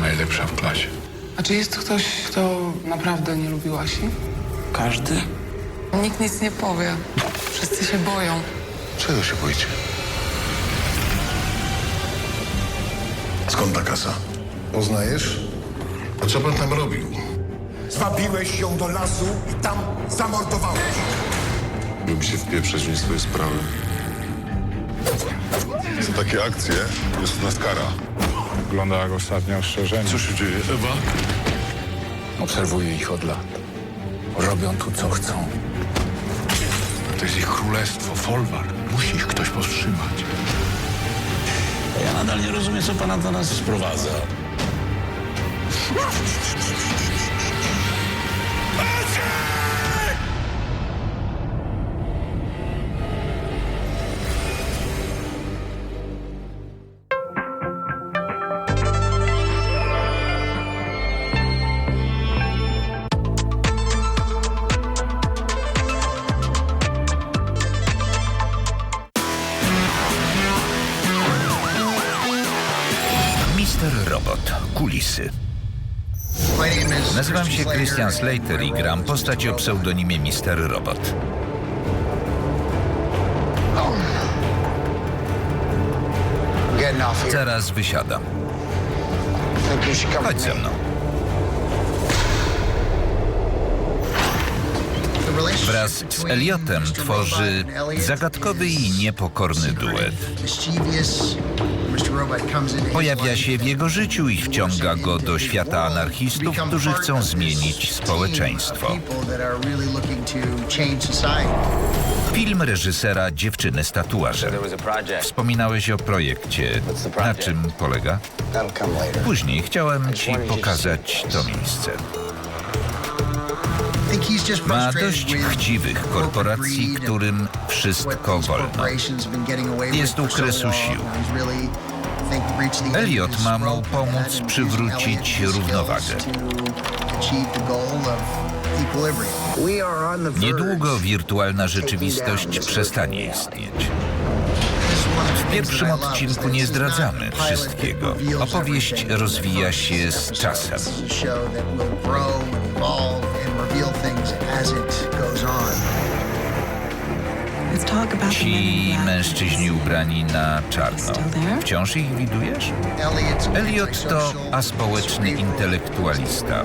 najlepsza w klasie. A czy jest ktoś, kto naprawdę nie lubi Asi? Każdy? Nikt nic nie powie. Wszyscy się boją. Czego się boicie? Skąd ta kasa? Poznajesz? A co pan tam robił? Zwabiłeś ją do lasu i tam zamordowałeś. Lubi się wpieprzać w nie swoje sprawy. Za takie akcje jest nas kara. Wygląda jak ostatnie ostrzeżenie. Co się dzieje, Ewa? Obserwuję ich od lat. Robią tu, co chcą. To jest ich królestwo, folwar. Musi ich ktoś powstrzymać. Ja nadal nie rozumiem, co pana do nas sprowadza. Robot. Kulisy. Nazywam się Christian Slater i gram postać o pseudonimie Mister Robot. Zaraz wysiadam. Chodź ze mną. Wraz z Eliotem tworzy zagadkowy i niepokorny duet. Pojawia się w jego życiu i wciąga go do świata anarchistów, którzy chcą zmienić społeczeństwo. Film reżysera Dziewczyny z tatuażem. Wspominałeś o projekcie. Na czym polega? Później chciałem ci pokazać to miejsce. Ma dość chciwych korporacji, którym wszystko wolno. Jest u kresu sił. Elliot ma mu pomóc przywrócić równowagę. Niedługo wirtualna rzeczywistość przestanie istnieć. W pierwszym odcinku nie zdradzamy wszystkiego. Opowieść rozwija się z czasem. Ci mężczyźni ubrani na czarno. Wciąż ich widujesz? Elliot to aspołeczny intelektualista.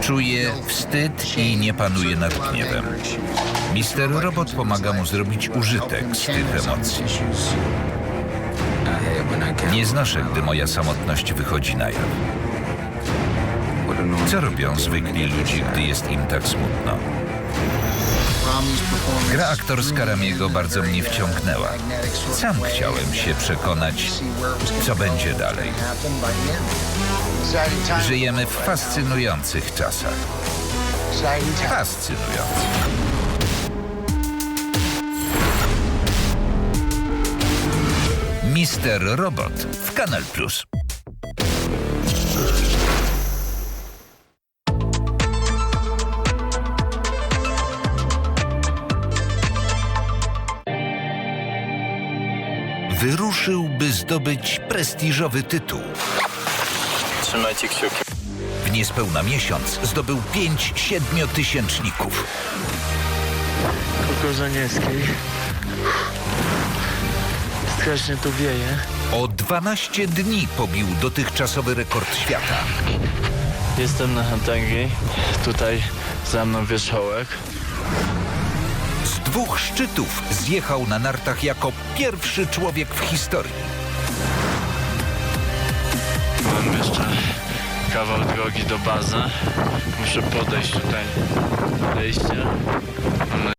Czuje wstyd i nie panuje nad gniewem. Mister Robot pomaga mu zrobić użytek z tych emocji. Nie znoszę, gdy moja samotność wychodzi na jaw. Co robią zwykli ludzie, gdy jest im tak smutno? Gra aktorska Ramiego bardzo mnie wciągnęła. Sam chciałem się przekonać, co będzie dalej. Żyjemy w fascynujących czasach. Fascynujących. Mister Robot w Kanal Plus. Wyruszył, by zdobyć prestiżowy tytuł. Trzymajcie kciuki. W niespełna miesiąc zdobył pięć siedmiotysięczników. Korzeniewskiej. Strasznie tu wieje. O 12 dni pobił dotychczasowy rekord świata. Jestem na Hatangi. Tutaj za mną wierzchołek. Dwóch szczytów zjechał na nartach jako pierwszy człowiek w historii. Mam jeszcze kawał drogi do bazy. Muszę podejść tutaj wejście. Mam